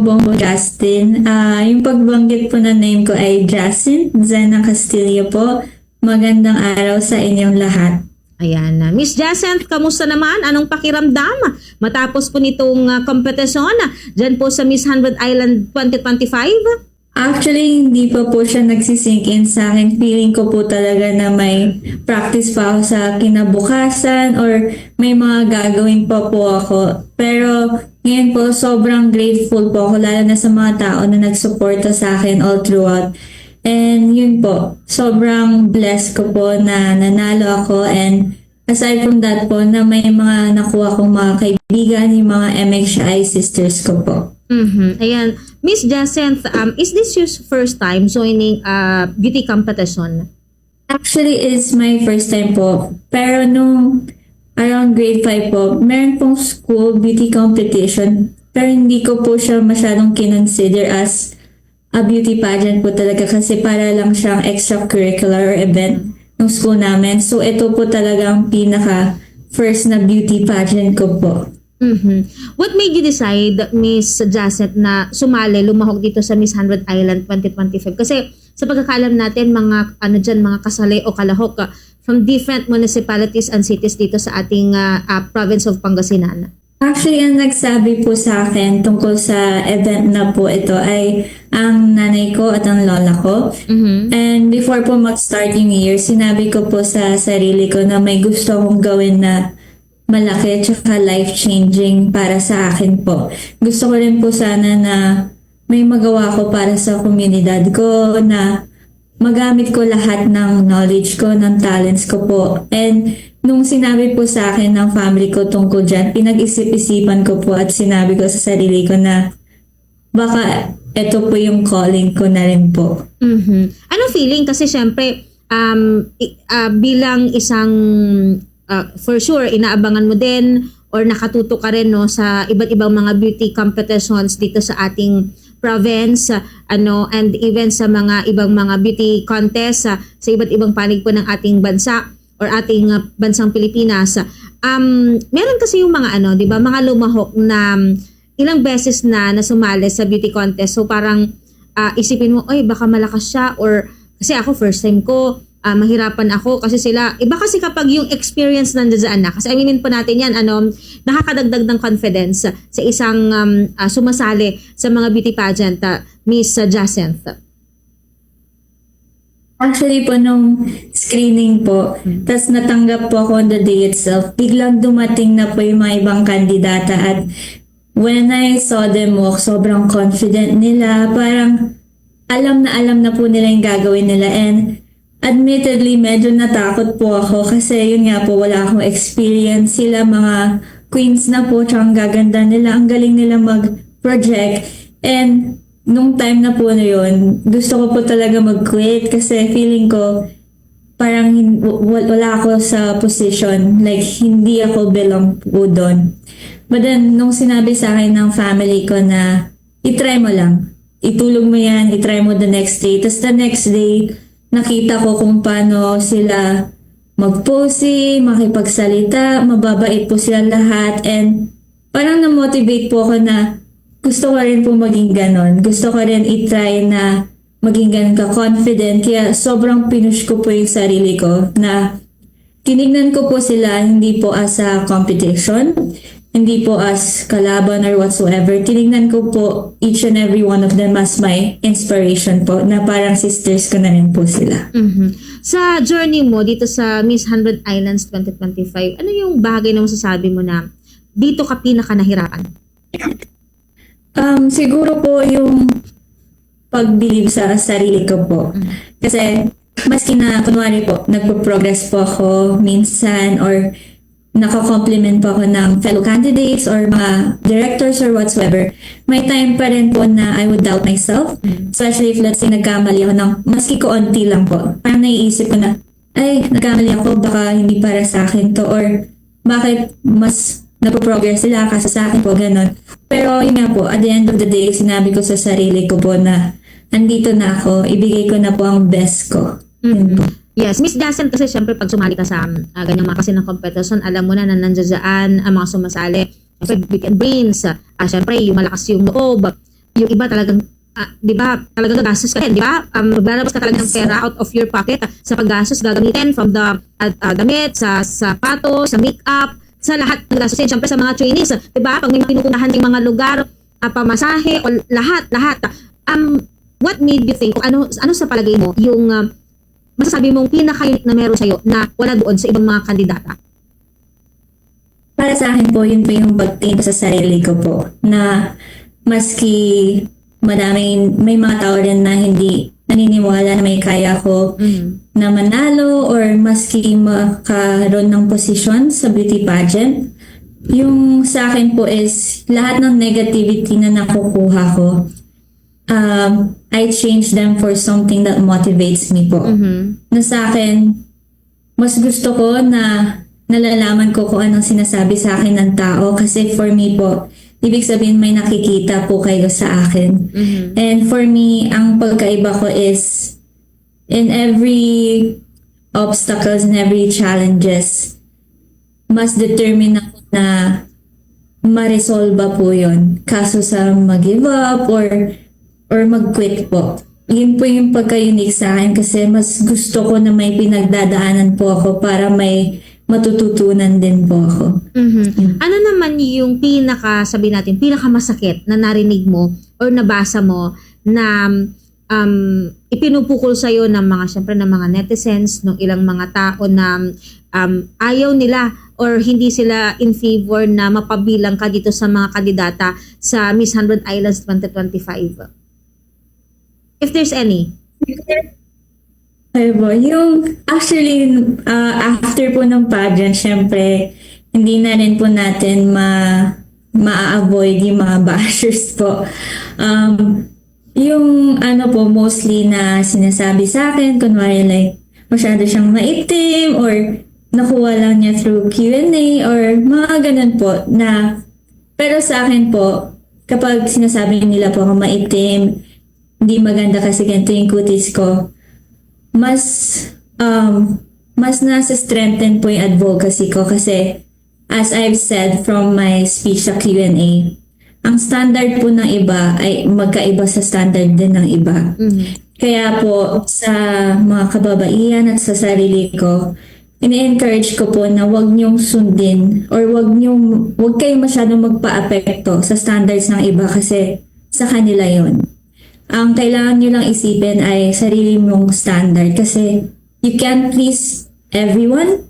Bongo Justin. Ah, yung pagbanggit po na name ko ay Jacinth Zena Castillo po. Magandang araw sa inyong lahat. Ayan na. Miss Jacent, kamusta naman? Anong pakiramdam? Matapos po nitong uh, kompetisyon dyan po sa Miss 100 Island 2025? Actually, hindi pa po siya nagsisink in sa akin. Feeling ko po talaga na may practice pa ako sa kinabukasan or may mga gagawin pa po ako. Pero ngayon po, sobrang grateful po ako lalo na sa mga tao na nagsuporta sa akin all throughout. And yun po, sobrang blessed ko po na nanalo ako and aside from that po na may mga nakuha kong mga kaibigan, yung mga MHI sisters ko po. Mhm. Ayan. Miss Jacent, um, is this your first time joining a beauty competition? Actually, it's my first time po. Pero nung around grade 5 po, meron pong school beauty competition. Pero hindi ko po siya masyadong kinonsider as a beauty pageant po talaga kasi para lang siyang extracurricular event ng school namin. So, ito po talaga ang pinaka first na beauty pageant ko po. Mhm. What made you decide, Miss Jacent, na sumali, lumahok dito sa Miss 100 Island 2025? Kasi sa pagkakalam natin, mga ano dyan, mga kasali o kalahok ah, from different municipalities and cities dito sa ating ah, ah, province of Pangasinan. Actually, ang nagsabi po sa akin tungkol sa event na po ito ay ang nanay ko at ang lola ko. Mhm. And before po mag-start yung year, sinabi ko po sa sarili ko na may gusto akong gawin na malaki at saka life-changing para sa akin po. Gusto ko rin po sana na may magawa ko para sa komunidad ko na magamit ko lahat ng knowledge ko, ng talents ko po. And nung sinabi po sa akin ng family ko tungkol dyan, pinag-isip-isipan ko po at sinabi ko sa sarili ko na baka ito po yung calling ko na rin po. Mhm. Ano feeling? Kasi syempre, um, ah, bilang isang, ah, for sure, inaabangan mo din or nakatuto ka rin no, sa iba't ibang mga beauty competitions dito sa ating province, ano, and even sa mga ibang mga beauty contests ah, sa iba't ibang panig po ng ating bansa or ating ah, bansang Pilipinas. Um, meron kasi yung mga ano, 'di ba, mga lumahok na um, ilang beses na nasumali sa beauty contest. So parang ah, isipin mo, ay baka malakas siya or kasi ako first time ko, ah, mahirapan ako kasi sila, iba kasi kapag yung experience nandiyan na, kasi aminin po natin yan, ano, nakakadagdag ng confidence sa isang um, ah, sumasali sa mga beauty pageant, ah, Miss uh, Jacinth. Actually po nung screening po, tas natanggap po ako on the day itself, biglang dumating na po yung mga ibang kandidata at when I saw them walk, sobrang confident nila, parang alam na alam na po nila yung gagawin nila and admittedly medyo natakot po ako kasi yun nga po wala akong experience. Sila mga queens na po tsaka ang gaganda nila. Ang galing nila mag-project. And nung time na po na yun gusto ko po talaga mag-quit kasi feeling ko parang wala ako sa position. Like hindi ako belong po doon. But then nung sinabi sa akin ng family ko na itry mo lang. Itulog mo yan, itry mo the next day. Tapos the next day, nakita ko kung paano sila mag-pose, makipagsalita, mababait po sila lahat. And parang na-motivate po ako na gusto ko rin po maging ganon. Gusto ko rin itry na maging ganon ka-confident. Kaya sobrang pinush ko po yung sarili ko na tinignan ko po sila hindi po as a competition, hindi po as kalaban or whatsoever. Tinignan ko po each and every one of them as my inspiration po na parang sisters ko na rin po sila. Mhm. Sa journey mo dito sa Miss 100 Islands 2025, ano yung bagay na masasabi mo na dito ka pinaka nahirapan? Um, siguro po yung pag-believe sa sarili ko po. Kasi maski na kunwari po, nagpo-progress po ako minsan or nako-compliment po ako ng fellow candidates or mga directors or whatsoever, may time pa rin po na I would doubt myself. Especially if let's say nagkamali ako ng maski ko onti lang po. Parang naiisip ko na, ay, nagkamali ako, baka hindi para sa akin to or bakit mas nagpo-progress sila kasi sa akin po, ganun. Pero yun nga po, at the end of the day, sinabi ko sa sarili ko po na andito na ako, ibigay ko na po ang best ko. Po. Yes, Miss Dazen kasi syempre pag sumali ka sa uh, ganyang mga kasi ng competition, alam mo na na nandiyan ang mga sumasali. Syempre, big and brains. Uh, syempre, yung malakas yung loob. yung iba talagang ah, 'di ba? Talagang gagastos ka rin, 'di ba? Um, maglalabas ka talaga ng pera out of your pocket ah, sa paggastos gagamitin from the ah, ah, damit, sa sapatos, sa makeup, sa lahat ng gastusin. Siyempre sa mga trainees, 'di ba? Pag may pinupuntahan ding mga lugar, ah, pamasahe o lahat, lahat. Um, what made you think, o ano, ano sa palagay mo, yung ah, masasabi mong pinaka-unique na meron sa'yo na wala doon sa ibang mga kandidata? Para sa akin po, yun po yung pagtingin ko sa sarili ko po. Na maski madaming, may mga tao rin na hindi naniniwala na may kaya ko Mm. na manalo or maski makaroon ng posisyon sa beauty pageant. Yung sa akin po is lahat ng negativity na nakukuha ko, um, I change them for something that motivates me po. Mhm. Na sa akin, mas gusto ko na nalalaman ko kung anong sinasabi sa akin ng tao kasi for me po, ibig sabihin may nakikita po kayo sa akin. Mhm. And for me, ang pagkaiba ko is in every obstacles and every challenges, mas determine ako na ma-resolve po yun. Kaso sa mag-give up or or mag-quit po. Yun po yung pagka-unique sa akin kasi mas gusto ko na may pinagdadaanan po ako para may matututunan din po ako. Mhm. Ano naman yung pinaka, sabi natin, pinaka masakit na narinig mo or nabasa mo na um, ipinupukol sa'yo ng mga, syempre, ng mga netizens, ng ilang mga tao na um, ayaw nila or hindi sila in favor na mapabilang ka dito sa mga kandidata sa Miss 100 Islands 2025? If there's any. Ay po, yung actually uh, after po ng pageant, syempre hindi na rin po natin ma ma-avoid yung mga bashers po. Um, yung ano po mostly na sinasabi sa akin, kunwari like masyado siyang maitim or nakuha lang niya through Q&A or mga ganun po na pero sa akin po, kapag sinasabi nila po ako maitim, hindi maganda kasi ganito yung kutis ko, mas um, mas nasa strengthen po yung advocacy ko kasi as I've said from my speech sa Q&A, ang standard po ng iba ay magkaiba sa standard din ng iba. Mhm. Kaya po sa mga kababaihan at sa sarili ko, ini-encourage ko po na wag niyong sundin or wag niyong wag kayong masyadong magpa-apekto sa standards ng iba kasi sa kanila yon. Ang kailangan niyo lang isipin ay sarili mong standard kasi you can't please everyone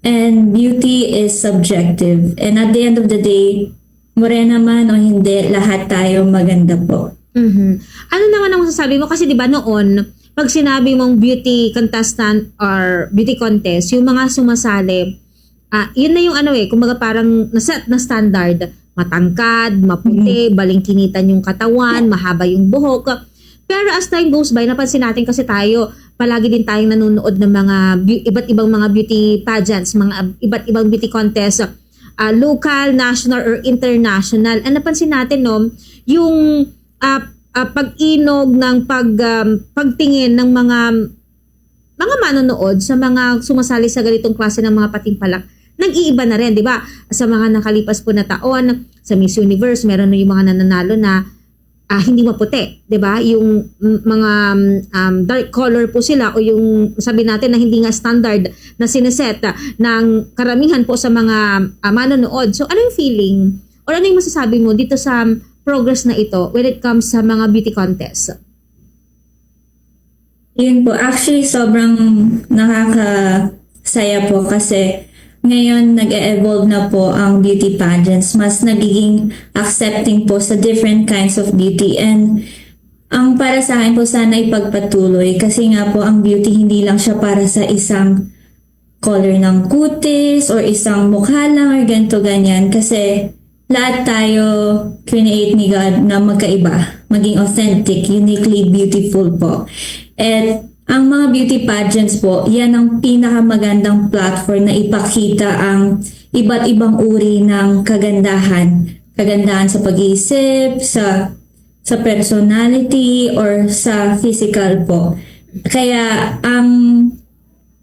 and beauty is subjective. And at the end of the day, morena man o hindi, lahat tayo maganda po. Mhm. Ano naman ang masasabi mo? Kasi di ba noon, pag sinabi mong beauty contestant or beauty contest, yung mga sumasali, ah yun na yung ano eh, kumbaga parang naset na standard. Matangkad, maputi, balingkinitan yung katawan, mahaba yung buhok. Pero as time goes by, napansin natin kasi tayo, palagi din tayong nanonood ng mga iba't ibang mga beauty pageants, mga iba't ibang beauty contests, ah, local, national, or international. And napansin natin, no, yung ah, ah, pag-inog ng pag, um, pagtingin ng mga mga manonood sa mga sumasali sa ganitong klase ng mga patimpalak, nag-iiba na rin, di ba? Sa mga nakalipas po na taon, sa Miss Universe, meron na yung mga nananalo na ah, hindi maputi, 'di ba? Yung mga um, dark color po sila o yung sabi natin na hindi nga standard na sineset ah, ng karamihan po sa mga ah, manonood. So ano yung feeling or ano yung masasabi mo dito sa progress na ito when it comes sa mga beauty contest? Yun po, actually sobrang nakakasaya po kasi ngayon nag-evolve na po ang beauty pageants. Mas nagiging accepting po sa different kinds of beauty and ang para sa akin po sana ipagpatuloy kasi nga po ang beauty hindi lang siya para sa isang color ng kutis or isang mukha lang or ganito ganyan kasi lahat tayo create ni God na magkaiba, maging authentic, uniquely beautiful po. At ang mga beauty pageants po, yan ang pinakamagandang platform na ipakita ang iba't ibang uri ng kagandahan. Kagandahan sa pag-iisip, sa sa personality or sa physical po. Kaya ang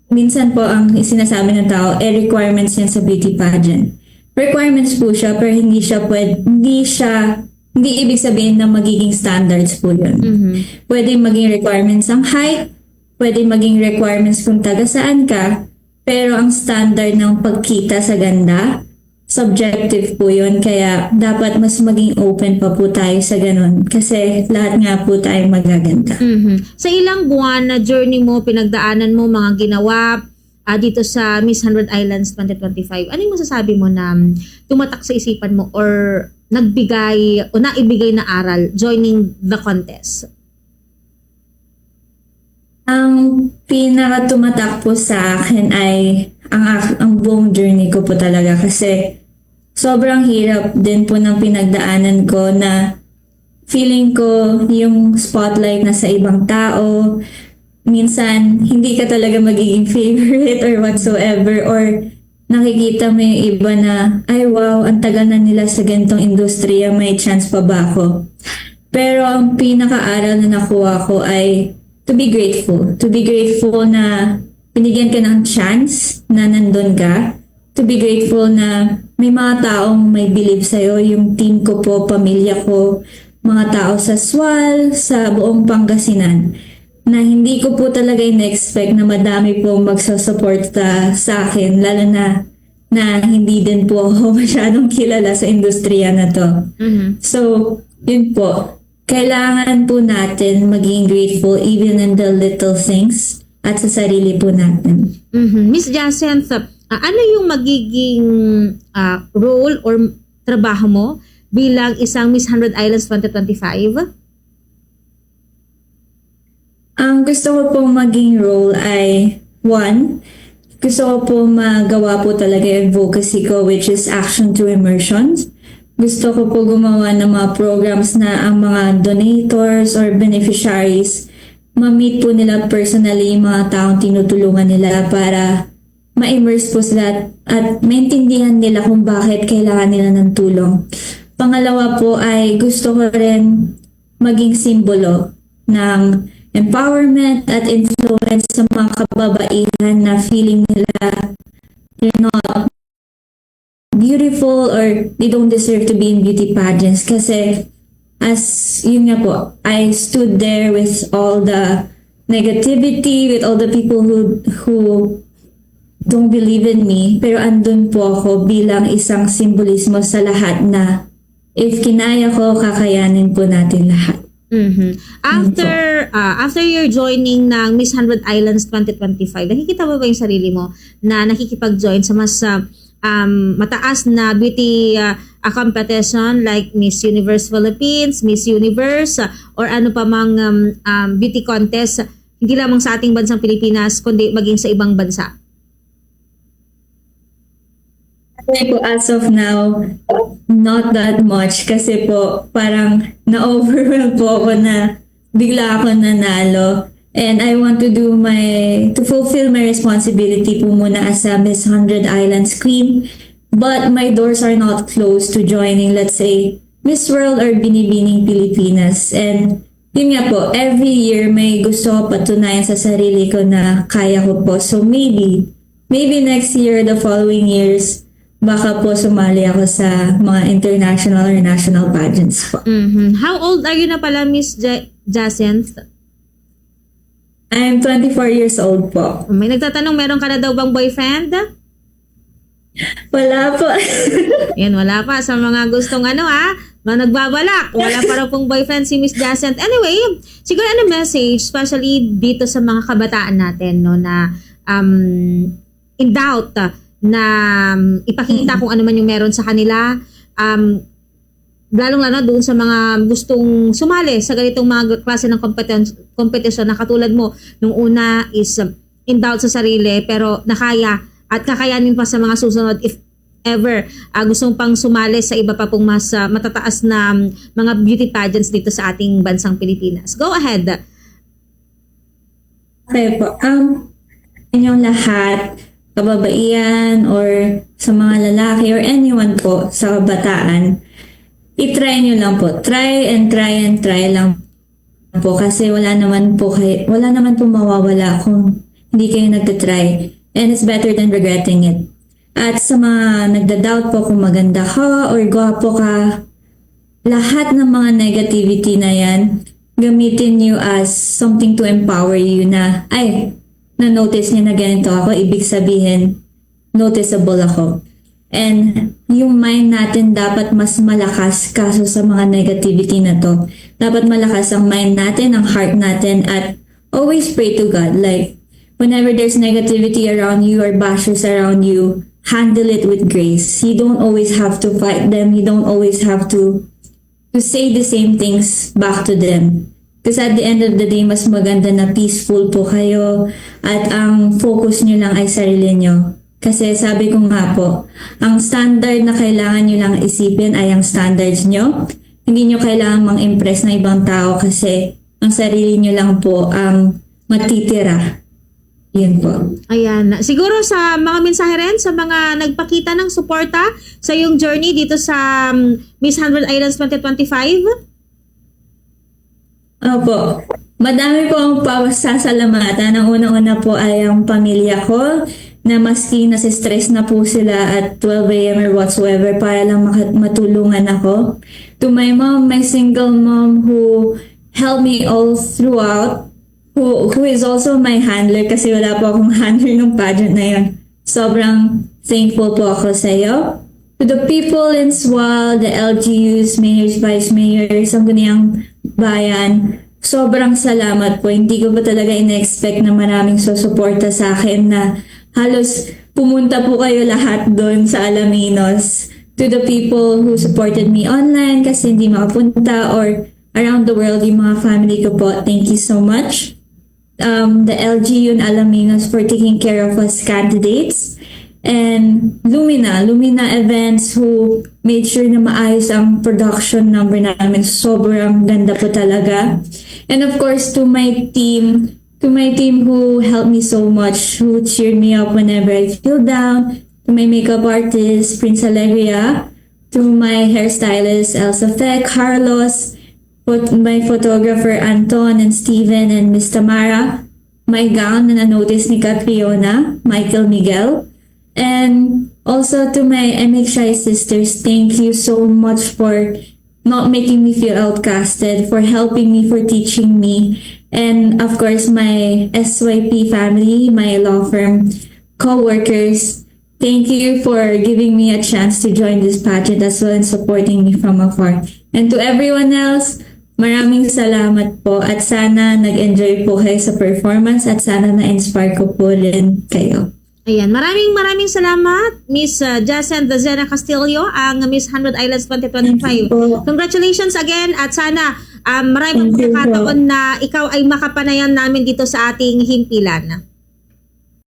minsan po ang sinasabi ng tao, eh requirements yan sa beauty pageant. Requirements po siya pero hindi siya pwede, hindi siya hindi ibig sabihin na magiging standards po yun. Mhm. Pwede maging requirements ang height, pwede maging requirements kung taga saan ka, pero ang standard ng pagkita sa ganda, subjective po yun. Kaya dapat mas maging open pa po tayo sa ganun. Kasi lahat nga po tayo magaganda. Mhm. Sa ilang buwan na journey mo, pinagdaanan mo, mga ginawa ah, dito sa Miss 100 Islands 2025, ano yung masasabi mo na mm, tumatak sa isipan mo or nagbigay o naibigay na aral joining the contest? Ang pinaka tumatak po sa akin ay ang, ang buong journey ko po talaga kasi sobrang hirap din po ng pinagdaanan ko na feeling ko yung spotlight na sa ibang tao. Minsan, hindi ka talaga magiging favorite or whatsoever or nakikita mo yung iba na, ay wow, ang tagal na nila sa ganitong industriya, may chance pa ba ako? Pero ang pinaka-aral na nakuha ko ay to be grateful. To be grateful na binigyan ka ng chance na nandun ka. To be grateful na may mga taong may believe sa'yo. Yung team ko po, pamilya ko, mga tao sa SWAL, sa buong Pangasinan na hindi ko po talaga in-expect na madami po magsusuporta sa akin, lalo na na hindi din po ako masyadong kilala sa industriya na to. Mhm. So, yun po. Kailangan po natin maging grateful even in the little things at sa sarili po natin. Mhm. Miss Jacinth, ah, ano yung magiging ah, role or trabaho mo bilang isang Miss 100 Islands 2025? Ang gusto ko pong maging role ay one, gusto ko po magawa po talaga yung advocacy ko which is action through immersions. Gusto ko po gumawa ng mga programs na ang mga donators or beneficiaries ma-meet po nila personally yung mga taong tinutulungan nila para ma-immerse po sila at maintindihan nila kung bakit kailangan nila ng tulong. Pangalawa po ay gusto ko rin maging simbolo ng empowerment at influence sa mga kababaihan na feeling nila they're not beautiful or they don't deserve to be in beauty pageants kasi as yun nga po, I stood there with all the negativity, with all the people who who don't believe in me, pero andun po ako bilang isang simbolismo sa lahat na if kinaya ko, kakayanin po natin lahat. Mhm. After ah, after your joining ng Miss 100 Islands 2025, nakikita mo ba yung sarili mo na nakikipag-join sa mas ah, um, mataas na beauty ah, ah, competition like Miss Universe Philippines, Miss Universe, ah, or ano pa mang um, um, beauty contest, hindi lamang sa ating bansang Pilipinas, kundi maging sa ibang bansa? Kasi po as of now, not that much kasi po parang na-overwhelm po ako na bigla ako nanalo. And I want to do my, to fulfill my responsibility po muna as a Miss 100 Islands Queen. But my doors are not closed to joining, let's say, Miss World or Binibining Pilipinas. And yun nga po, every year may gusto ko patunayan sa sarili ko na kaya ko po. So maybe, maybe next year, the following years, baka po sumali ako sa mga international or national pageants po. Mhm. How old are you na pala, Miss Ja- Jacinth? I'm 24 years old po. May nagtatanong, meron ka na daw bang boyfriend? Wala po. Yan, wala pa. Sa mga gustong ano ha, mga nagbabalak. Wala pa raw pong boyfriend si Miss Jacinth. Anyway, siguro ano message, especially dito sa mga kabataan natin, no, na um, in doubt na um, ipakita kung ano man yung meron sa kanila. Um, lalong lalo doon sa mga gustong sumali sa ganitong mga klase ng competition na katulad mo nung una is um, in doubt sa sarili pero nakaya at kakayanin pa sa mga susunod if ever ah, gustong pang sumali sa iba pa pong mas ah, matataas na um, mga beauty pageants dito sa ating bansang Pilipinas. Go ahead. Okay po. Um, inyong lahat, kababaihan or sa mga lalaki or anyone po sa kabataan, i-try nyo lang po. Try and try and try lang po kasi wala naman po kayo, wala naman po mawawala kung hindi kayo nagtatry. And it's better than regretting it. At sa mga nagda-doubt po kung maganda ka or gwapo ka, lahat ng mga negativity na yan, gamitin nyo as something to empower you na, ay, na-notice niya na ganito ako, ibig sabihin, noticeable ako. And yung mind natin dapat mas malakas kaso sa mga negativity na to. Dapat malakas ang mind natin, ang heart natin, at always pray to God. Like, whenever there's negativity around you or bashers around you, handle it with grace. You don't always have to fight them. You don't always have to to say the same things back to them. Because at the end of the day, mas maganda na peaceful po kayo at ang focus nyo lang ay sarili nyo. Kasi sabi ko nga po, ang standard na kailangan nyo lang isipin ay ang standards nyo. Hindi nyo kailangan mang-impress ng ibang tao kasi ang sarili nyo lang po ang matitira. Yun po. Ayan. Siguro sa mga mensahe rin sa mga nagpakita ng suporta sa yung journey dito sa um, Miss 100 Islands 2025. Opo. Madami po ang pasasalamatan. Ang unang-una po ay ang pamilya ko na maski nasi-stress na po sila at 12 a.m. or whatsoever para lang matulungan ako. To my mom, my single mom who helped me all throughout, who, who is also my handler kasi wala po akong handler ng pageant na yun. Sobrang thankful po ako sa iyo. To the people in SWAL, the LGUs, mayors, vice mayors, ang ganiyang bayan, sobrang salamat po. Hindi ko pa talaga in-expect na maraming susuporta sa akin na halos pumunta po kayo lahat doon sa Alaminos. To the people who supported me online kasi hindi makapunta or around the world, yung mga family ko po, thank you so much. Um, the LGU and Alaminos for taking care of us candidates. And Lumina, Lumina Events who made sure na maayos ang production number namin. Sobrang ganda po talaga. And of course, to my team, to my team who helped me so much, who cheered me up whenever I feel down, to my makeup artist, Prince Alegria, to my hairstylist, Elsa Fe, Carlos, my photographer, Anton and Steven and Miss Tamara, my gown na na-notice ni Catriona, Michael Miguel, and also to my MHI sisters, thank you so much for not making me feel outcasted, for helping me, for teaching me, and of course my SYP family, my law firm co-workers. Thank you for giving me a chance to join this pageant as well and supporting me from afar. And to everyone else, maraming salamat po at sana nag-enjoy po kayo sa performance at sana na-inspire ko po rin kayo. Ayan, maraming maraming salamat Miss uh, Jacinth Dazena Castillo, ang Miss 100 Islands 2025. po. Congratulations again at sana um, maraming pagkakataon na ikaw ay makapanayan namin dito sa ating himpilan.